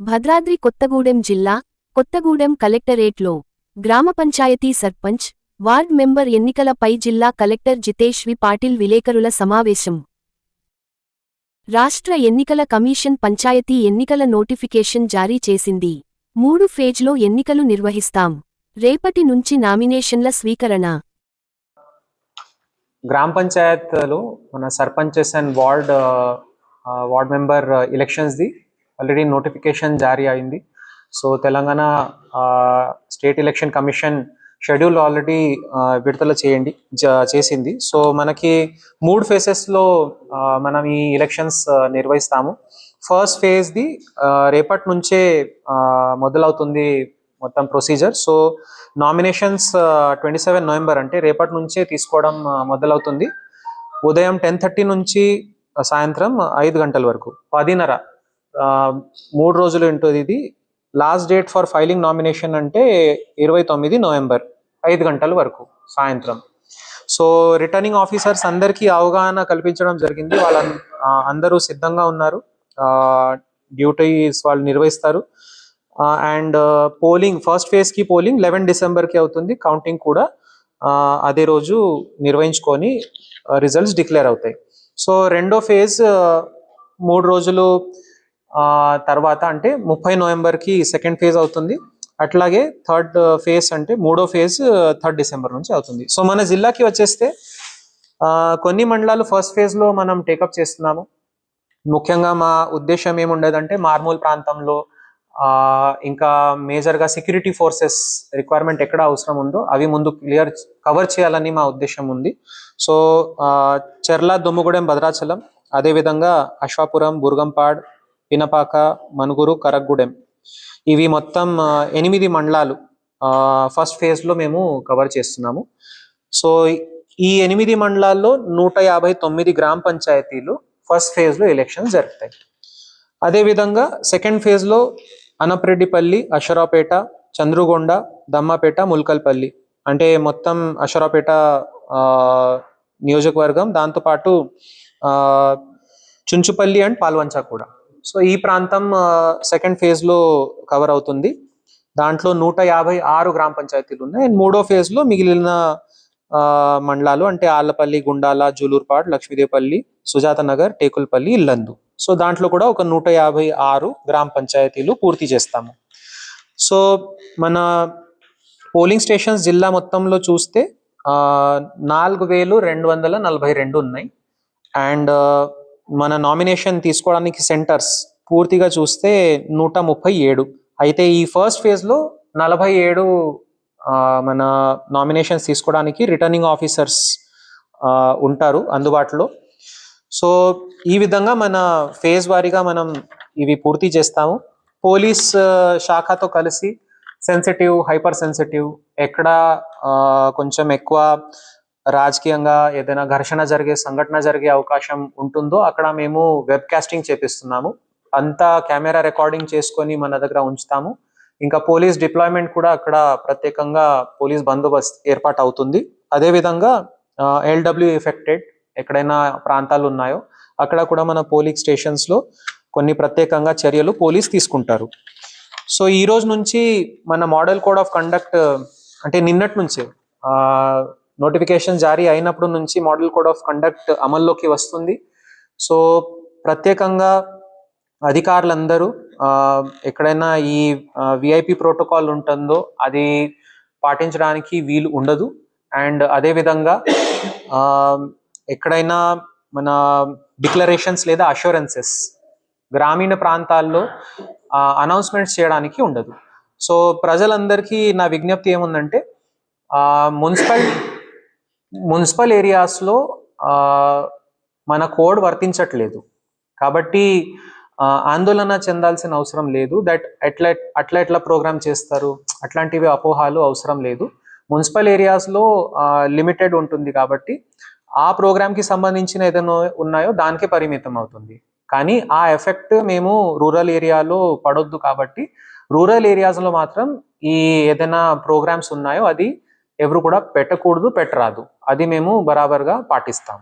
భద్రాద్రి కొత్తగూడెం జిల్లా కొత్తగూడెం కలెక్టరేట్లో గ్రామ పంచాయతీ సర్పంచ్ వార్డ్ మెంబర్ ఎన్నికలపై జిల్లా కలెక్టర్ జితేష్ వి. పాటిల్ విలేకరుల సమావేశం. రాష్ట్ర ఎన్నికల కమిషన్ పంచాయతీ ఎన్నికల నోటిఫికేషన్ జారీ చేసింది. మూడు ఫేజ్లో ఎన్నికలు నిర్వహిస్తాం. రేపటి నుంచి నామినేషన్ల స్వీకరణ. గ్రామ పంచాయత్లో మన sarpanches and ward ward member ఎలక్షన్స్ది already notification జారీ అయింది. So Telangana state election commission schedule already విడుదల చేయండి చేసింది. సో మనకి మూడు ఫేసెస్లో మనం ఈ ఎలక్షన్స్ నిర్వహిస్తాము. ఫస్ట్ ఫేజ్ది రేపటి నుంచే మొదలవుతుంది మొత్తం procedure so nominations twenty seven November అంటే రేపటి నుంచే తీసుకోవడం మొదలవుతుంది. ఉదయం టెన్ థర్టీ నుంచి సాయంత్రం ఐదు గంటల వరకు పదిన్నర మూడు రోజులు ఉంటుంది ఇది. Last date for filing nomination అంటే ఇరవై తొమ్మిది నవంబర్ ఐదు గంటల వరకు సాయంత్రం. సో రిటర్నింగ్ ఆఫీసర్స్ అందరికీ అవగాహన కల్పించడం జరిగింది. వాళ్ళ అందరూ సిద్ధంగా ఉన్నారు. డ్యూటీస్ వాళ్ళు నిర్వహిస్తారు. అండ్ పోలింగ్ ఫస్ట్ ఫేజ్కి పోలింగ్ లెవెన్ డిసెంబర్కి అవుతుంది. కౌంటింగ్ కూడా అదే రోజు నిర్వహించుకొని రిజల్ట్స్ డిక్లేర్ అవుతాయి. సో రెండో ఫేజ్ మూడు రోజులు తర్వాత అంటే ముప్పై నవంబర్కి సెకండ్ ఫేజ్ అవుతుంది. అట్లాగే థర్డ్ ఫేజ్ అంటే మూడో ఫేజ్ థర్డ్ డిసెంబర్ నుంచి అవుతుంది. సో మన జిల్లాకి వచ్చేస్తే కొన్ని మండలాలు ఫస్ట్ ఫేజ్లో మనం టేకప్ చేస్తున్నాము. ముఖ్యంగా మా ఉద్దేశం ఏముండదంటే మార్మూల్ ప్రాంతంలో ఇంకా మేజర్గా సెక్యూరిటీ ఫోర్సెస్ రిక్వైర్మెంట్ ఎక్కడ అవసరం ఉందో అవి ముందు క్లియర్ కవర్ చేయాలని మా ఉద్దేశం ఉంది. సో చెర్ల దుమ్ముగూడెం భద్రాచలం అదేవిధంగా అశ్వాపురం బుర్గంపాడ్ పినపాక మనుగురు కరగ్గూడెం. ఇవి మొత్తం ఎనిమిది మండలాలు ఫస్ట్ ఫేజ్లో మేము కవర్ చేస్తున్నాము. సో ఈ ఎనిమిది మండలాల్లో నూట యాభై తొమ్మిది గ్రామ పంచాయతీలు ఫస్ట్ ఫేజ్లో ఎలక్షన్స్ జరుగుతాయి. అదేవిధంగా సెకండ్ ఫేజ్లో అషరాపేట చంద్రుగొండ దమ్మపేట ముల్కల్పల్లి అంటే మొత్తం అషరాపేట ఆ, నియోజకవర్గం. దాంతోపాటు చుంచుపల్లి అండ్ పాల్వంచ కూడా. సో ఈ ప్రాంతం సెకండ్ ఫేజ్లో కవర్ అవుతుంది. దాంట్లో నూట యాభై ఆరు గ్రామ పంచాయతీలు ఉన్నాయి. అండ్ మూడో ఫేజ్లో మిగిలిన మండలాలు అంటే ఆళ్ళపల్లి గుండాల జూలూరుపాడ్ లక్ష్మీదేవపల్లి సుజాత నగర్ టేకుల్పల్లి ఇల్లందు. సో దాంట్లో కూడా ఒక నూట యాభై ఆరు గ్రామ పంచాయతీలు పూర్తి చేస్తాము. సో మన పోలింగ్ స్టేషన్స్ జిల్లా మొత్తంలో చూస్తే నాలుగు వేలు రెండు వందల నలభై రెండు ఉన్నాయి. అండ్ మన నామినేషన్ తీసుకోవడానికి సెంటర్స్ పూర్తిగా చూస్తే నూట ముప్పై ఏడు. అయితే ఈ ఫస్ట్ ఫేజ్లో నలభై ఏడు మన నామినేషన్స్ తీసుకోవడానికి రిటర్నింగ్ ఆఫీసర్స్ ఉంటారు అందుబాటులో. సో ఈ విధంగా మన ఫేజ్ వారీగా మనం ఇవి పూర్తి చేస్తాము. పోలీస్ శాఖతో కలిసి సెన్సిటివ్ హైపర్ సెన్సిటివ్ ఎక్కడ కొంచెం ఎక్కువ రాజకీయంగా ఏదైనా ఘర్షణ జరిగే సంఘటన జరిగే అవకాశం ఉంటుందో అక్కడ మేము వెబ్ కాస్టింగ్ చేపిస్తున్నాము. అంతా కెమెరా రికార్డింగ్ చేసుకొని మన దగ్గర ఉంచుతాము. ఇంకా పోలీస్ డిప్లాయ్మెంట్ కూడా అక్కడ ప్రత్యేకంగా పోలీస్ బందోబస్తు ఏర్పాటు అవుతుంది. అదేవిధంగా ఎల్డబ్ల్యూ ఎఫెక్టెడ్ ఎక్కడైనా ప్రాంతాలు ఉన్నాయో అక్కడ కూడా మన పోలింగ్ స్టేషన్స్లో కొన్ని ప్రత్యేకంగా చర్యలు పోలీస్ తీసుకుంటారు. సో ఈ రోజు నుంచి మన మోడల్ కోడ్ ఆఫ్ కండక్ట్ అంటే నిన్నటి నుంచే నోటిఫికేషన్ జారీ అయినప్పుడు నుంచి మోడల్ కోడ్ ఆఫ్ కండక్ట్ అమల్లోకి వస్తుంది. సో ప్రత్యేకంగా అధికారులందరూ ఎక్కడైనా ఈ విఐపి ప్రోటోకాల్ ఉంటుందో అది పాటించడానికి వీలు ఉండదు. అండ్ అదేవిధంగా ఎక్కడైనా మన డిక్లరేషన్స్ లేదా అష్యూరెన్సెస్ గ్రామీణ ప్రాంతాల్లో అనౌన్స్మెంట్స్ చేయడానికి ఉండదు. సో ప్రజలందరికీ నా విజ్ఞప్తి ఏముందంటే మున్సిపల్ మున్సిపల్ ఏరియాస్లో మన కోడ్ వర్తించట్లేదు. కాబట్టి ఆందోళన చెందాల్సిన అవసరం లేదు. దట్ ఎట్లా అట్లా ఎట్లా ప్రోగ్రామ్ చేస్తారు? అట్లాంటివి అపోహాలు అవసరం లేదు. మున్సిపల్ ఏరియాస్లో లిమిటెడ్ ఉంటుంది కాబట్టి ఆ ప్రోగ్రామ్కి సంబంధించిన ఏదైనా ఉన్నాయో దానికే పరిమితం అవుతుంది. కానీ ఆ ఎఫెక్ట్ మేము రూరల్ ఏరియాలో పడొద్దు కాబట్టి రూరల్ ఏరియాస్లో మాత్రం ఈ ఏదైనా ప్రోగ్రామ్స్ ఉన్నాయో అది ఎవరు కూడా పెట్టకూడదు పెట్టరాదు. అది మేము బరాబర్గా పాటిస్తాం.